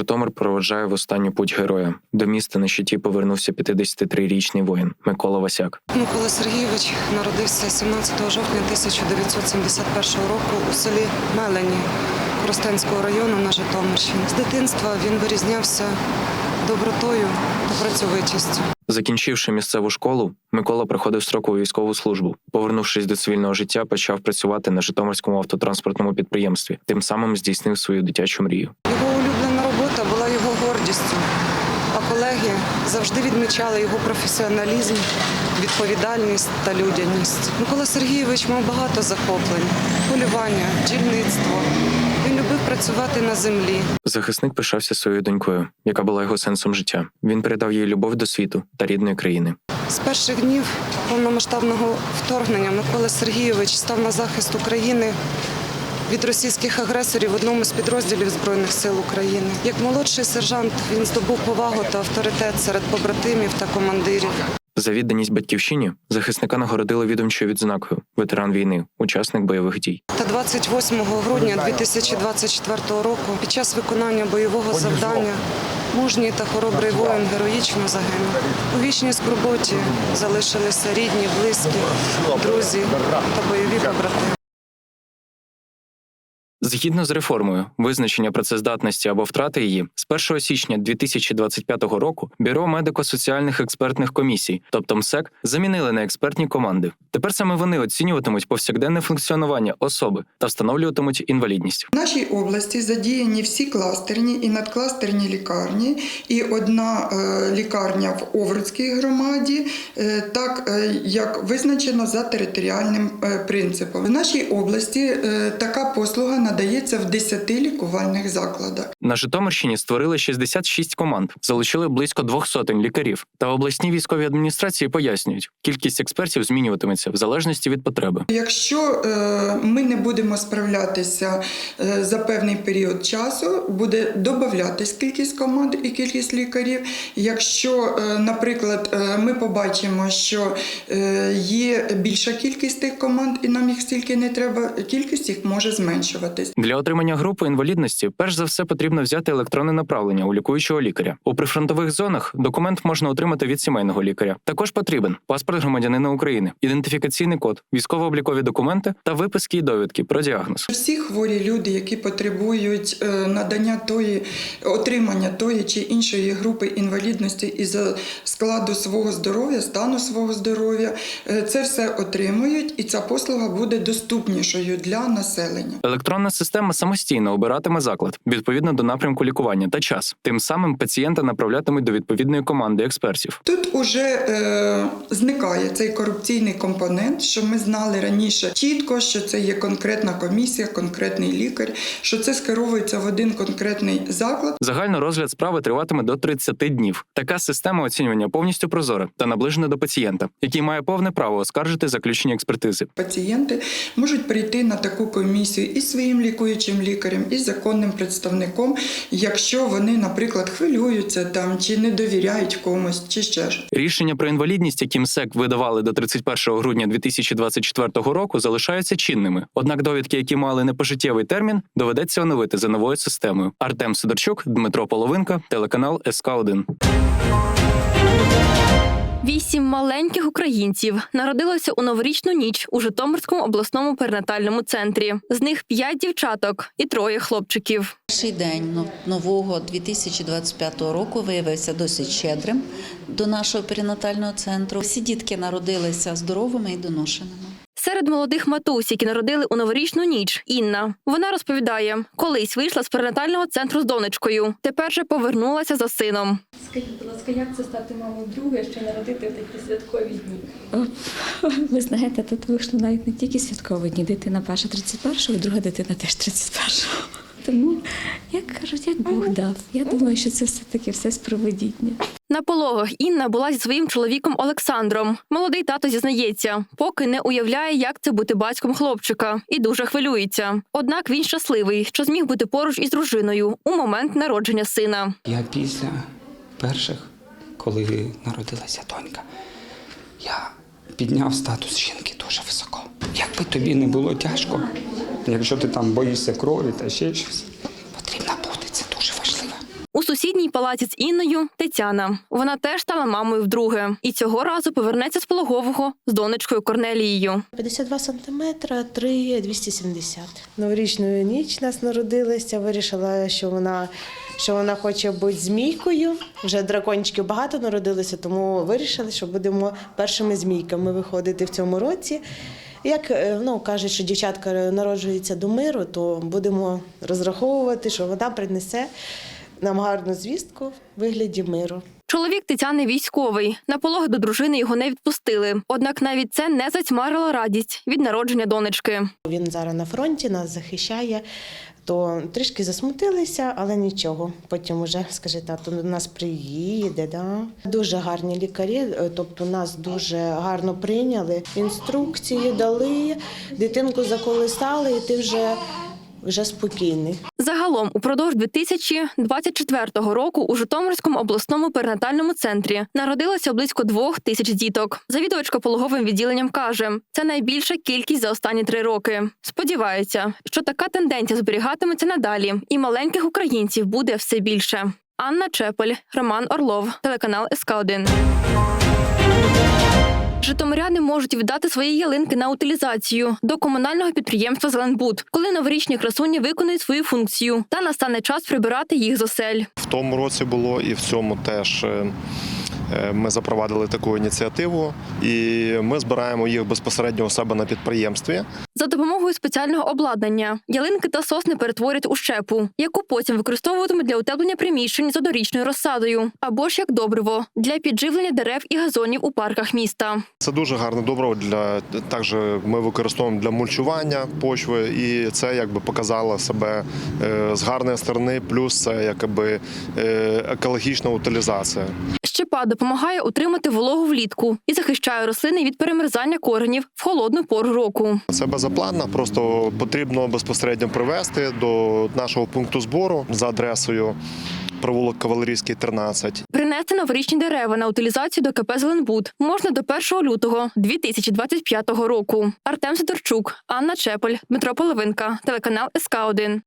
Житомир проводжає в останню путь героя. До міста на щиті повернувся 53-річний воїн Микола Васяк. Микола Сергійович народився 17 жовтня 1971 року у селі Мелені Коростенського району на Житомирщині. З дитинства він вирізнявся добротою та працьовитістю. Закінчивши місцеву школу, Микола проходив строкову військову службу. Повернувшись до цивільного життя, почав працювати на Житомирському автотранспортному підприємстві. Тим самим здійснив свою дитячу мрію. Його улюблена робота була його гордістю. А колеги завжди відмічали його професіоналізм, відповідальність та людяність. Микола Сергійович мав багато захоплень: полювання, бджільництво. Він любив працювати на землі, Захисник пишався своєю донькою, яка була його сенсом життя. Він передав їй любов до світу та рідної країни. З перших днів повномасштабного вторгнення Микола Сергійович став на захист України від російських агресорів в одному з підрозділів Збройних сил України. Як молодший сержант він здобув повагу та авторитет серед побратимів та командирів. За відданість батьківщині захисника нагородили відомчою відзнакою ветеран війни, учасник бойових дій. Та 28 грудня 2024 року під час виконання бойового завдання мужній та хоробрий воїн героїчно загинув. У вічній скорботі залишилися рідні, близькі, друзі та бойові побратими. Згідно з реформою, визначення працездатності або втрати її з 1 січня 2025 року бюро медико-соціальних експертних комісій, тобто МСЕК, замінили на експертні команди. Тепер саме вони оцінюватимуть повсякденне функціонування особи та встановлюватимуть інвалідність. В нашій області задіяні всі кластерні і надкластерні лікарні, і одна е, лікарня в Овруцькій громаді, е, так е, як визначено за територіальним принципом. В нашій області така послуга надається в 10 лікувальних закладах. На Житомирщині створили 66 команд, залучили близько двох сотень лікарів. Та обласні військові адміністрації пояснюють, кількість експертів змінюватиметься в залежності від потреби. Якщо е, ми не будемо справлятися е, за певний період часу, буде додатись кількість команд і кількість лікарів. Якщо, е, наприклад, е, ми побачимо, що є більша кількість тих команд, і нам їх стільки не треба, кількість їх може зменшуватись. Для отримання групи інвалідності перш за все потрібно взяти електронне направлення у лікуючого лікаря. У прифронтових зонах документ можна отримати від сімейного лікаря. Також потрібен паспорт громадянина України, ідентифікаційний код, військово-облікові документи та виписки і довідки про діагноз. Всі хворі люди, які потребують е, надання тої отримання тої чи іншої групи інвалідності із складу свого здоров'я, стану свого здоров'я, е, це все отримують, і ця послуга буде доступнішою для населення. Система самостійно обиратиме заклад відповідно до напрямку лікування та час. Тим самим пацієнта направлятимуть до відповідної команди експертів. Тут уже е, зникає цей корупційний компонент, що ми знали раніше чітко, що це є конкретна комісія, конкретний лікар, що це скеровується в один конкретний заклад. Загально розгляд справи триватиме до 30 днів. Така система оцінювання повністю прозора та наближена до пацієнта, який має повне право оскаржити заключення експертизи. Пацієнти можуть прийти на таку комісію із своїм лікуючим лікарем, і законним представником, якщо вони, наприклад, хвилюються там чи не довіряють комусь, чи ще щось. Рішення про інвалідність, які МСЕК видавали до 31 грудня 2024 року, залишаються чинними. Однак довідки, які мали непожиттєвий термін, доведеться оновити за новою системою. Артем Сидорчук, Дмитро Половинка, телеканал СК 1 Вісім маленьких українців народилося у новорічну ніч у Житомирському обласному перинатальному центрі. З них п'ять дівчаток і троє хлопчиків. Перший день нового 2025 року виявився досить щедрим до нашого перинатального центру. Всі дітки народилися здоровими і доношеними. Серед молодих матусь, які народили у новорічну ніч, Інна. Вона розповідає, колись вийшла з перинатального центру з донечкою. Тепер же повернулася за сином. Скажіть, будь ласка, як це стати мамою друге, ще народити в такі святкові дні? Ви знаєте, тут вийшло навіть не тільки святкові дні. Дитина перша 31-го, друга дитина теж 31-го. Тому, як кажуть, як Бог дав. Я думаю, що це все-таки все спроведіння. На пологах Інна була зі своїм чоловіком Олександром. Молодий тато зізнається, поки не уявляє, як це бути батьком хлопчика, і дуже хвилюється. Однак він щасливий, що зміг бути поруч із дружиною у момент народження сина. Я після перших, коли народилася донька, я підняв статус жінки дуже високо. Як би тобі не було тяжко, якщо ти там боїшся крові та ще щось, потрібно бути, це дуже важливо. У сусідній палаці з Інною Тетяна. Вона теж стала мамою вдруге, і цього разу повернеться з пологового з донечкою Корнелією. 52 сантиметра, 3 270. Новорічну ніч нас народилася. Вирішила, що вона, що вона хоче бути змійкою. Вже дракончиків багато народилося, тому вирішили, що будемо першими змійками виходити в цьому році. Як е, ну, кажуть, що дівчатка народжується до миру, то будемо розраховувати, що вона принесе нам гарну звістку в вигляді миру. Чоловік Тетяни військовий. На пологи до дружини його не відпустили. Однак навіть це не затьмарило радість від народження донечки. Він зараз на фронті нас захищає. То трішки засмутилися, але нічого. Потім уже скаже, тато до нас приїде. Да? Дуже гарні лікарі, е, тобто нас дуже гарно прийняли. Інструкції дали, дитинку заколисали, і ти вже, вже спокійний. Загалом, упродовж 2024 року у Житомирському обласному перинатальному центрі народилося близько двох тисяч діток. Завідувачка пологовим відділенням каже, це найбільша кількість за останні три роки. Сподівається, що така тенденція зберігатиметься надалі, і маленьких українців буде все більше. Анна Чепель, Роман Орлов, телеканал СК 1 Житомиряни можуть віддати свої ялинки на утилізацію до комунального підприємства Зеленбуд, коли новорічні красуні виконують свою функцію, та настане час прибирати їх з осель. В тому році було і в цьому теж. Е, Ми запровадили таку ініціативу, і ми збираємо їх безпосередньо у себе на підприємстві. За допомогою спеціального обладнання ялинки та сосни перетворять у щепу, яку потім використовуватимуть для утеплення приміщень з одорічною розсадою, або ж як добриво для підживлення дерев і газонів у парках міста. Це дуже гарне добриво для також ми використовуємо для мульчування почви, і це якби показало себе е, з гарної сторони. Плюс це якби е, екологічна утилізація. Щепа допомагає утримати вологу влітку і захищає рослини від перемерзання коренів в холодну пору року. Це безоплатно, просто потрібно безпосередньо привезти до нашого пункту збору за адресою провулок Кавалерійський, 13. Принести новорічні дерева на утилізацію до КП «Зеленбуд» можна до 1 лютого 2025 року. Артем Сидорчук, Анна Чепель, Дмитро Половинка, телеканал СК 1